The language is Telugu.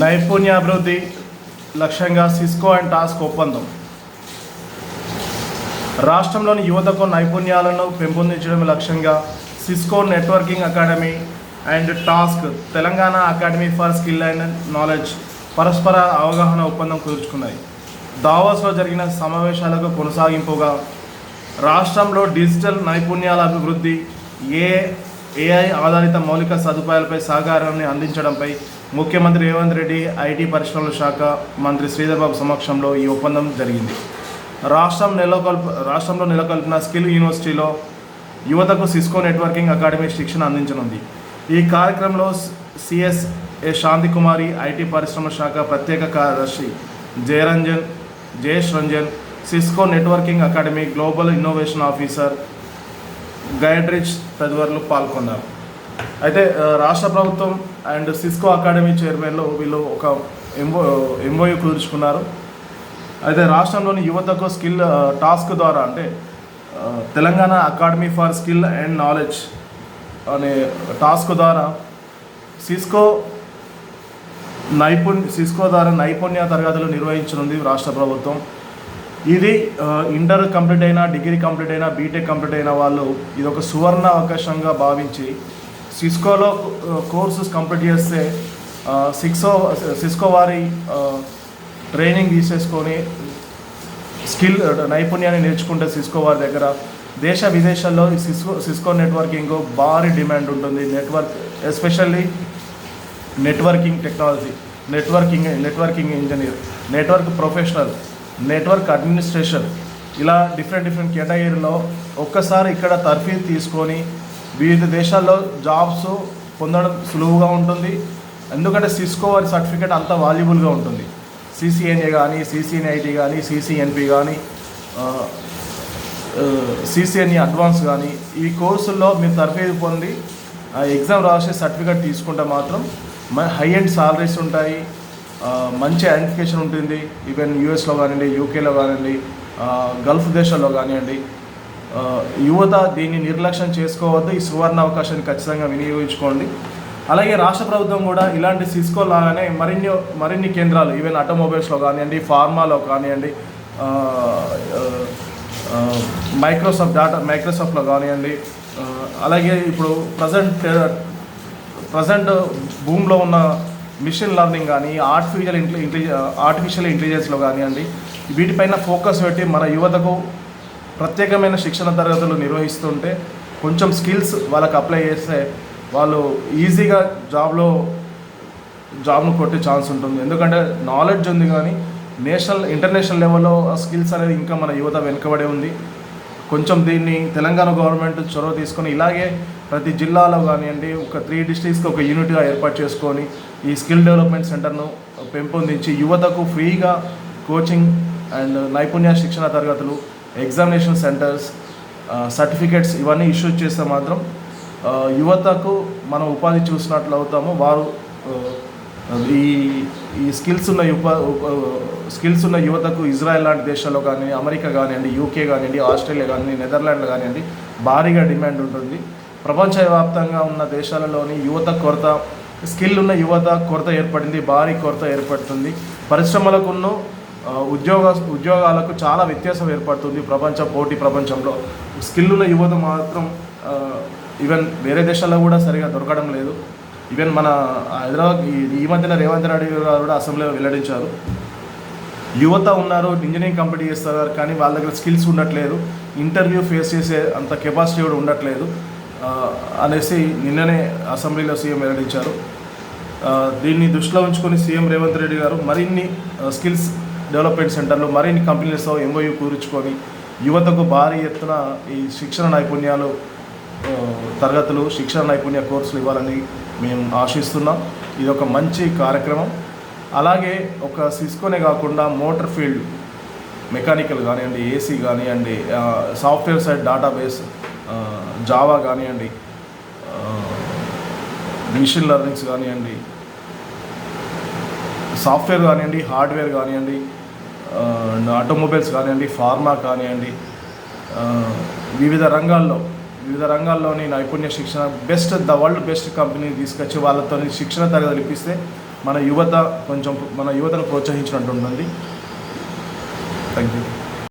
నైపుణ్యాభివృద్ధి లక్ష్యంగా సిస్కో అండ్ టాస్క్ ఒప్పందం. రాష్ట్రంలోని యువతకు నైపుణ్యాలను పెంపొందించడం లక్ష్యంగా Cisco networking academy and TASK Telangana academy for skill and knowledge పరస్పర అవగాహన ఒప్పందం కుదుర్చుకున్నాయి. దావోస్లో జరిగిన సమావేశాలకు కొనసాగింపుగా రాష్ట్రంలో డిజిటల్ నైపుణ్యాల అభివృద్ధి ఏ ఏఐ ఆధారిత మౌలిక సదుపాయాలపై సహకారాన్ని అందించడంపై ముఖ్యమంత్రి రేవంత్ రెడ్డి ఐటీ పరిశ్రమల శాఖ మంత్రి శ్రీధర్బాబు సమక్షంలో ఈ ఒప్పందం జరిగింది. రాష్ట్రం నెలకొల్ప రాష్ట్రంలో నెలకొల్పిన స్కిల్ యూనివర్సిటీలో యువతకు సిస్కో నెట్వర్కింగ్ అకాడమీ శిక్షణ అందించనుంది. ఈ కార్యక్రమంలో CS A Shanti Kumari IT పరిశ్రమ శాఖ ప్రత్యేక కార్యదర్శి Jayaranjan Jayesh Ranjan Cisco networking academy global innovation officer గైడ్రిచ్ తదితరులు పాల్గొన్నారు. అయితే రాష్ట్ర ప్రభుత్వం అండ్ సిస్కో అకాడమీ చైర్మన్లు వీళ్ళు ఒక ఎంఓ ఎంఓయూ కుదుర్చుకున్నారు. అయితే రాష్ట్రంలోని యువతకు స్కిల్ టాస్క్ ద్వారా అంటే Telangana academy for skill and knowledge అనే టాస్క్ ద్వారా సిస్కో నైపుణ్య సిస్కో ద్వారా నైపుణ్య తరగతులు నిర్వహించనుంది రాష్ట్ర ప్రభుత్వం. ఇది ఇంటర్ కంప్లీట్ అయినా డిగ్రీ కంప్లీట్ అయినా బీటెక్ కంప్లీట్ అయిన వాళ్ళు ఇది ఒక సువర్ణ అవకాశంగా భావించి సిస్కోలో కోర్సెస్ కంప్లీట్ చేస్తే సిక్సో సిస్కో వారి ట్రైనింగ్ తీసేసుకొని స్కిల్ నైపుణ్యాన్ని నేర్చుకుంటే సిస్కో వారి దగ్గర. దేశ విదేశాల్లో ఈ సిస్కో సిస్కో నెట్వర్కింగ్ భారీ డిమాండ్ ఉంటుంది. Network especially networking technology networking networking engineer network professional. Network administration ఇలా డిఫరెంట్ డిఫరెంట్ కేటగిరీలో ఒక్కసారి ఇక్కడ తర్ఫీ తీసుకొని వివిధ దేశాల్లో జాబ్స్ పొందడం సులువుగా ఉంటుంది. ఎందుకంటే సిస్కో వారి సర్టిఫికేట్ అంత వాల్యుబుల్గా ఉంటుంది. సిసిఎన్ఏ కానీ సిసిఎన్ఐటి కానీ సిసిఎన్పి కానీ సిసిఎన్ఈ అడ్వాన్స్ కానీ ఈ కోర్సుల్లో మీరు తరఫేది పొంది ఆ ఎగ్జామ్ రాసే సర్టిఫికేట్ తీసుకుంటే మాత్రం హై ఎండ్ సాలరీస్ ఉంటాయి. మంచి ఐడెంటిఫికేషన్ ఉంటుంది. ఈవెన్ యూఎస్లో కానివ్వండి యూకేలో కానివ్వండి గల్ఫ్ దేశాల్లో కానివ్వండి. యువత దీన్ని నిర్లక్ష్యం చేసుకోవద్దు. ఈ సువర్ణ అవకాశాన్ని ఖచ్చితంగా వినియోగించుకోండి. అలాగే రాష్ట్ర ప్రభుత్వం కూడా ఇలాంటి సిస్కో లాగానే మరిన్ని మరిన్ని కేంద్రాలు ఈవెన్ ఆటోమొబైల్స్లో కానివ్వండి ఫార్మాలో కానివ్వండి మైక్రోసాఫ్ట్ డాటా మైక్రోసాఫ్ట్లో కానివ్వండి అలాగే ఇప్పుడు ప్రజెంట్ ప్రజెంట్ భూమిలో ఉన్న మిషన్ లెర్నింగ్ కానీ ఆర్టిఫిషియల్ ఇంటెలి ఇంటెలిజె ఆర్టిఫిషియల్ ఇంటెలిజెన్స్లో కానివ్వండి వీటిపైన ఫోకస్ పెట్టి మన యువతకు ప్రత్యేకమైన శిక్షణ తరగతులు నిర్వహిస్తుంటే కొంచెం స్కిల్స్ వాళ్ళకి అప్లై చేస్తే వాళ్ళు ఈజీగా జాబ్లో జాబ్ను కొట్టే ఛాన్స్ ఉంటుంది. ఎందుకంటే నాలెడ్జ్ ఉంది కానీ నేషనల్ ఇంటర్నేషనల్ లెవెల్లో స్కిల్స్ అనేది ఇంకా మన యువత వెనుకబడే ఉంది. కొంచెం దీన్ని తెలంగాణ గవర్నమెంట్ చొరవ తీసుకొని ఇలాగే ప్రతి జిల్లాలో కానివ్వండి ఒక త్రీ డిస్ట్రిక్ట్స్కి ఒక యూనిట్గా ఏర్పాటు చేసుకొని ఈ స్కిల్ డెవలప్మెంట్ సెంటర్ను పెంపొందించి యువతకు ఫ్రీగా కోచింగ్ అండ్ నైపుణ్య శిక్షణ తరగతులు ఎగ్జామినేషన్ సెంటర్స్ సర్టిఫికేట్స్ ఇవన్నీ ఇష్యూ చేస్తే మాత్రం యువతకు మనం ఉపాధి చూసినట్లు అవుతాము. వారు ఈ ఈ స్కిల్స్ ఉన్న యువ స్కిల్స్ ఉన్న యువతకు ఇజ్రాయెల్ లాంటి దేశాల్లో కానీ అమెరికా కానివ్వండి యూకే కానివ్వండి ఆస్ట్రేలియా కానివ్వండి నెదర్లాండ్లో కానివ్వండి భారీగా డిమాండ్ ఉంటుంది. ప్రపంచవ్యాప్తంగా ఉన్న దేశాలలోని యువత కొరత స్కిల్ ఉన్న యువత కొరత ఏర్పడింది భారీ కొరత ఏర్పడుతుంది. పరిశ్రమలకున్న ఉద్యోగ ఉద్యోగాలకు చాలా వ్యత్యాసం ఏర్పడుతుంది ప్రపంచ పోటీ ప్రపంచంలో. స్కిల్ ఉన్న యువత మాత్రం ఈవెన్ వేరే దేశాల్లో కూడా సరిగా దొరకడం లేదు. ఈవెన్ మన హైదరాబాద్ ఈ- మధ్యన రేవంత్ రెడ్డి గారు కూడా అసెంబ్లీలో వెల్లడించారు. యువత ఉన్నారు ఇంజనీరింగ్ కంప్లీట్ చేస్తున్నారు కానీ వాళ్ళ దగ్గర స్కిల్స్ ఉండట్లేదు. ఇంటర్వ్యూ ఫేస్ చేసే అంత కెపాసిటీ కూడా ఉండట్లేదు. అనేసి నిన్ననే అసెంబ్లీలో సీఎం వెల్లడించారు. దీన్ని దృష్టిలో ఉంచుకొని సీఎం రేవంత్ రెడ్డి గారు మరిన్ని స్కిల్స్ డెవలప్మెంట్ సెంటర్లు మరిన్ని కంపెనీలతో ఎంఓయూ కూర్చుకొని యువతకు భారీ ఎత్తున ఈ శిక్షణ నైపుణ్యాలు తరగతులు శిక్షణ నైపుణ్య కోర్సులు ఇవ్వాలని మేము ఆశిస్తున్నాం. ఇది ఒక మంచి కార్యక్రమం. అలాగే ఒక సిస్కోనే కాకుండా మోటార్ ఫీల్డ్ మెకానికల్ కానివ్వండి ఏసీ కానివ్వండి సాఫ్ట్వేర్ సైడ్ డేటాబేస్ జావా కానివ్వండి మిషన్ లెర్నింగ్స్ కానివ్వండి సాఫ్ట్వేర్ కానివ్వండి హార్డ్వేర్ కానివ్వండి ఆటోమొబైల్స్ కానివ్వండి ఫార్మా కానివ్వండి వివిధ రంగాల్లో వివిధ రంగాల్లోని నైపుణ్య శిక్షణ best the world best company తీసుకొచ్చి వాళ్ళతో శిక్షణ తరగతులు ఇప్పిస్తే మన యువత కొంచెం మన యువతను ప్రోత్సహించినట్టు ఉంటుంది. Thank you